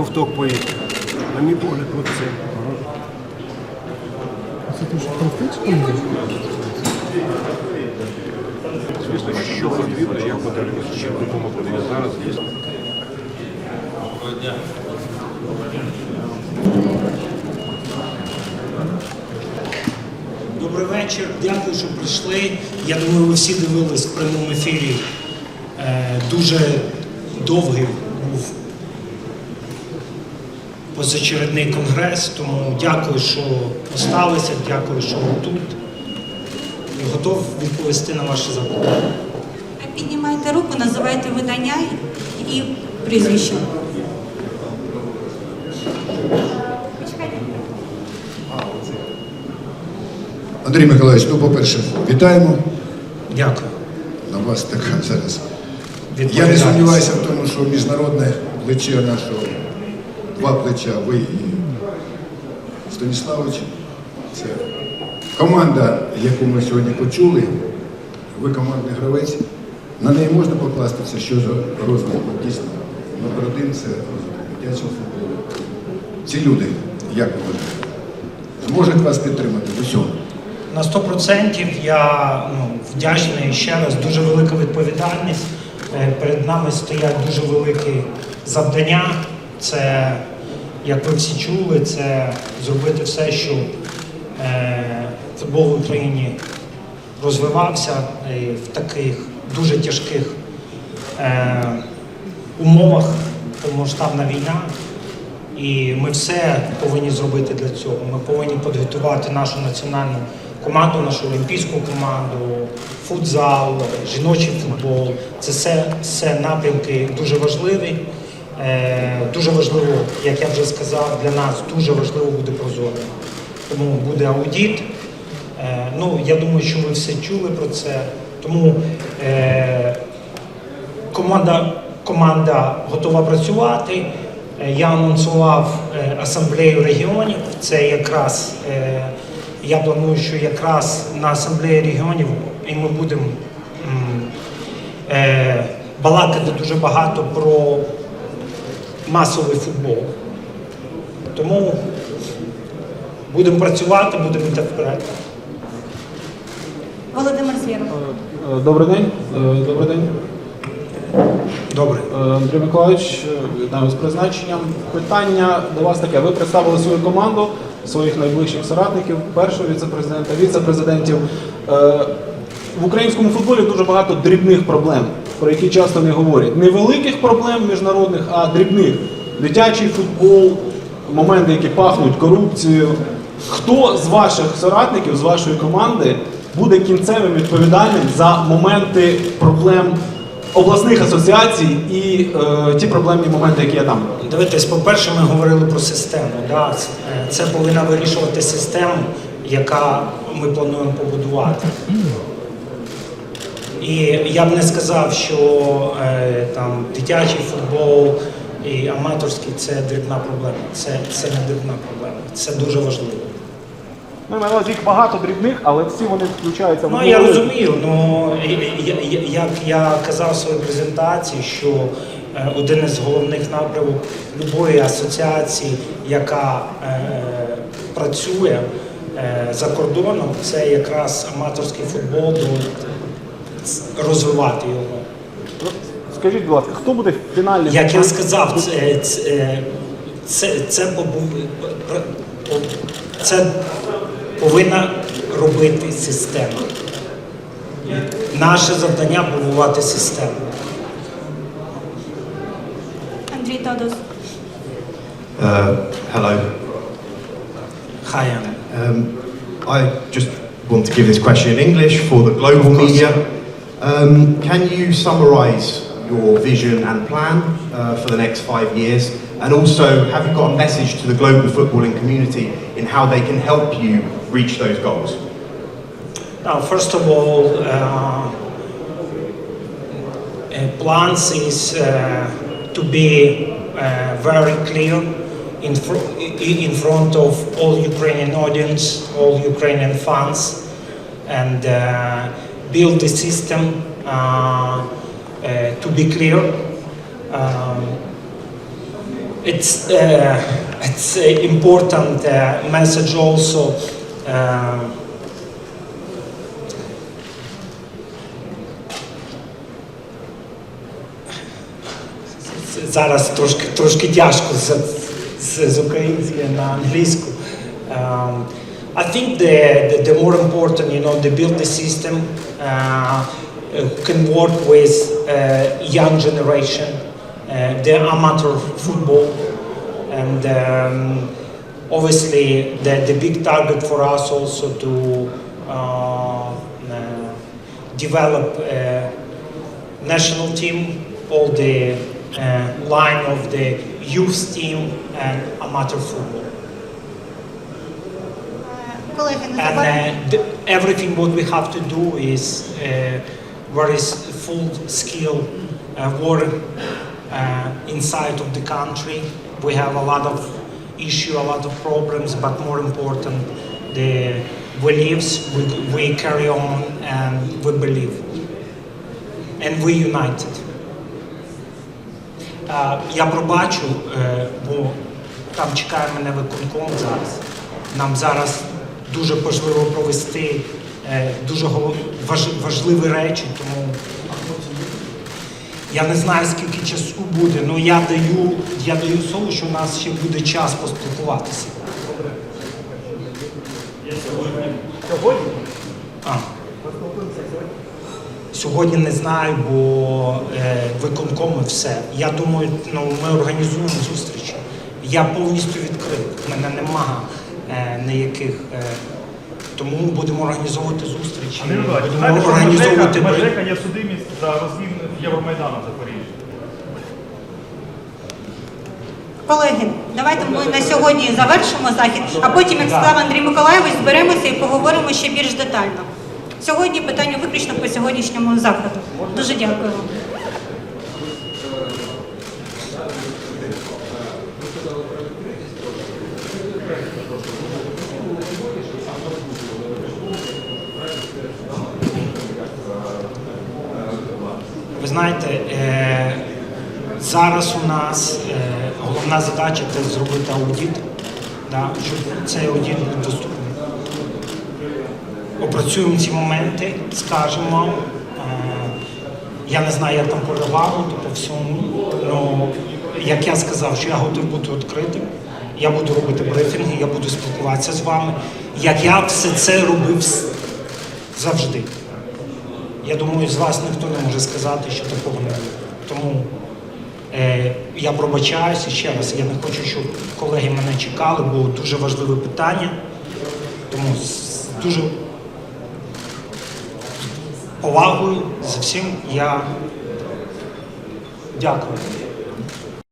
ковток поїсти. На мій погляд, от це. Це що практично? Звісно, що потрібно, я подарую, що допомогу я зараз є. Добрий вечір, дякую, що прийшли. Я думаю, ви всі дивились в прямому ефірі. Е, Дуже довгий був позачередний конгрес, тому дякую, що осталися, дякую, що ви тут. І готов відповісти на ваші запитання. Піднімайте руку, називайте видання і прізвище. Андрій Миколаївич, ну, по-перше, вітаємо Дякую. на вас така зараз. Я не сумніваюся в тому, що міжнародне плече нашого, два плеча, ви і Станіславович. Це команда, яку ми сьогодні почули. Ви командний гравець. На неї можна покластися, що за розвиток дійсно. Номер один це розвиток дитячого футболу. Ці люди, як ви зможуть вас підтримати в усьому. На 100% я ну, вдячний ще раз. Дуже велика відповідальність. Е, Перед нами стоять дуже великі завдання. Це, як ви всі чули, це зробити все, щоб е, футбол в Україні розвивався е, в таких дуже тяжких е, умовах, повномасштабна війна. І ми все повинні зробити для цього. Ми повинні підготувати нашу національну команду, нашу олімпійську команду, футзал, жіночий футбол. Це все, все напрямки дуже важливі. Е, дуже важливо, як я вже сказав, для нас дуже важливо буде прозоро. Тому буде аудіт. Е, ну, я думаю, що ви все чули про це. Тому е, команда, команда готова працювати. Я анонсував асамблею регіонів. Це якраз я планую, що якраз на асамблеї регіонів і ми будемо балакати дуже багато про масовий футбол. Тому будемо працювати, будемо йти вперед. Володимир Звєров. Е, Добрий день. Е, Добрий день. Добре. Е, Андрій Миколаївич, е, вітаю з призначенням. Питання до вас таке. Ви представили свою команду, своїх найближчих соратників, першого віце-президента, віце-президентів. Е, В українському футболі дуже багато дрібних проблем, про які часто не говорять. Не великих проблем міжнародних, а дрібних. Дитячий футбол, моменти, які пахнуть корупцією. Хто з ваших соратників, з вашої команди буде кінцевим відповідальним за моменти проблем обласних асоціацій і е, ті проблемні моменти, які я там. Дивитесь, по-перше, ми говорили про систему. Да? Це- Це повинна вирішувати систему, яка ми плануємо побудувати. І я б не сказав, що е, там дитячий футбол і аматорський це дрібна проблема. Це, це не дрібна проблема. Це дуже важливо. Ну, на увазі, їх багато дрібних, але всі вони включаються в Ну я розумію, ну я- я- як я казав в своїй презентації, що е, один із головних напрямів будь-якої асоціації, яка е, працює е, за кордоном, це якраз аматорський футбол, до- розвивати його. Скажіть, будь ласка, хто буде фінальним? Як я сказав, це, це, це, це, це повинна робити система. Наше завдання побувати систему. Андрій Тодос. Uh, hello. Хай Анна. Um, I just want to give this question in English for the global media. Um, can you summarise your vision and plan uh, for the next five years? And also, have you got a message to the global footballing community in how they can help you reach those goals? Now, first of all, uh, plans is uh, to be uh, very clear in, fr- in front of all Ukrainian audience, all Ukrainian fans, and uh, build the system uh, uh, to be clear. Um, it's uh, it's an important uh, message also. Uh, зараз трошки, трошки тяжко з, з, з української на англійську. I think the, the, the more important, you know, they build the system uh, can work with uh, young generation, uh, the amateur football, and um, obviously the, the big target for us also to uh, uh, develop a national team, all the uh, line of the youth team and amateur football Колеги, не And забувайте. uh, the, everything what we have to do is uh, what is full skill uh, work uh, inside of the country. We have a lot of issue, a lot of problems, but more important, the beliefs we, we carry on and we believe, and we united. Е, Я пробачу, е, бо там чекає мене виконком зараз. Нам зараз дуже важливо провести е, дуже важливі речі, тому я не знаю, скільки часу буде, але я даю, я даю слово, що у нас ще буде час поспілкуватися. А. Сьогодні не знаю, бо е, виконкоми все. Я думаю, ну, ми організуємо зустрічі. Я повністю відкритий, в мене немає е, ніяких. Е, тому будемо організовувати зустрічі. Андрій Будемо знаєте, організовувати. Межека, є судимість за розгін Євромайдану в Запоріжжі. Колеги, давайте ми на сьогодні завершимо захід, а потім, як сказав Андрій Миколаєвич, зберемося і поговоримо ще більш детально. Сьогодні питання виключно по сьогоднішньому заходу. Дуже дякую вам. Ви знаєте, е, зараз у нас е, головна задача це зробити аудит, да, щоб цей аудит був доступний. Опрацюємо ці моменти, скажемо. Е, я не знаю, як там по регламенту, по всьому. але як я сказав, що я готовий бути відкритим, я буду робити брифінги, я буду спілкуватися з вами. Як я все це робив завжди. Я думаю, з вас ніхто не може сказати, що такого не було. Тому е, я пробачаюся ще раз. Я не хочу, щоб колеги мене чекали, бо дуже важливе питання. Тому дуже повагою за всім я дякую.